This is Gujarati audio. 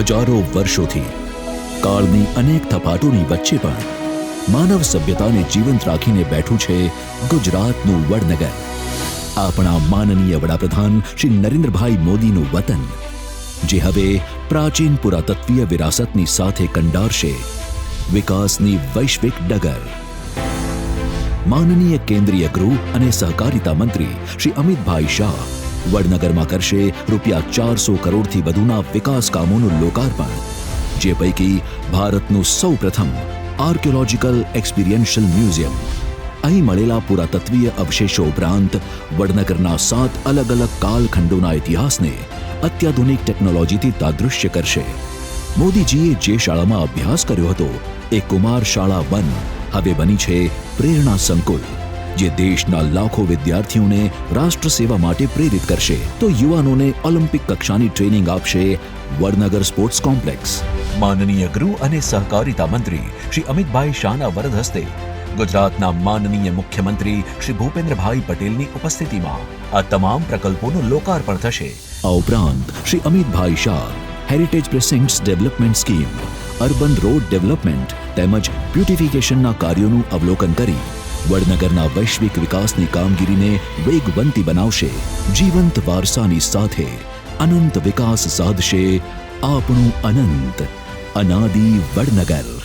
હજારો વર્ષોથી કાળની અનેક થપાટોની વચ્ચે પણ માનવ સભ્યતાને જીવંત રાખીને બેઠું છે ગુજરાતનું વડનગર. આપણા માનનીય વડાપ્રધાન શ્રી નરેન્દ્રભાઈ મોદીનું વતન, જે હવે પ્રાચીન પુરાતત્વીય વિરાસતની સાથે કંડારશે વિકાસની વૈશ્વિક ડગર. માનનીય કેન્દ્રીય ગૃહ અને સહકારિતા મંત્રી શ્રી અમિતભાઈ શાહ વડનગરમાં કરશે રૂપિયા ચારસો કરોડથી વધુના વિકાસ કામોનું લોકાર્પણ, જે પૈકી ભારતનું સૌપ્રથમ આર્કિયોલોજીકલ એક્સપિરિયન્શિયલ મ્યુઝિયમ. અહીં મળેલા પુરાતત્વીય અવશેષો ઉપરાંત વડનગરના સાત અલગ અલગ કાલખંડોના ઇતિહાસને અત્યાધુનિક ટેકનોલોજીથી તાદૃશ્ય કરશે. મોદીજીએ જે શાળામાં અભ્યાસ કર્યો હતો, એ કુમાર શાળા વન હવે બની છે પ્રેરણા સંકુલ. જે દેશના લાખો વિદ્યાર્થીઓને રાષ્ટ્ર સેવા માટે પ્રેરિત કરશે. તો યુવાનોને ઓલિમ્પિક કક્ષાની ટ્રેનિંગ આપશે વડનગર સ્પોર્ટ્સ કોમ્પ્લેક્સ. માનનીય ગૃહ અને સહકારિતા મંત્રી શ્રી અમિતભાઈ શાહના વરદ હસ્તે ગુજરાતના માનનીય મુખ્યમંત્રી શ્રી ભૂપેન્દ્રભાઈ પટેલની ઉપસ્થિતિમાં આ તમામ પ્રકલ્પોનું લોકાર્પણ થશે. આ ઉપરાંત Shri Amitbhai Shah heritage precincts development scheme urban road development તેમજ બ્યુટિફિકેશનના કાર્યોનું અવલોકન કરી વડનગરના વૈશ્વિક વિકાસની કામગીરીને વેગવંતી બનાવશે. જીવંત વારસાની સાથે અનંત વિકાસ સાધશે આપણું અનંત. અનાદિ વડનગર.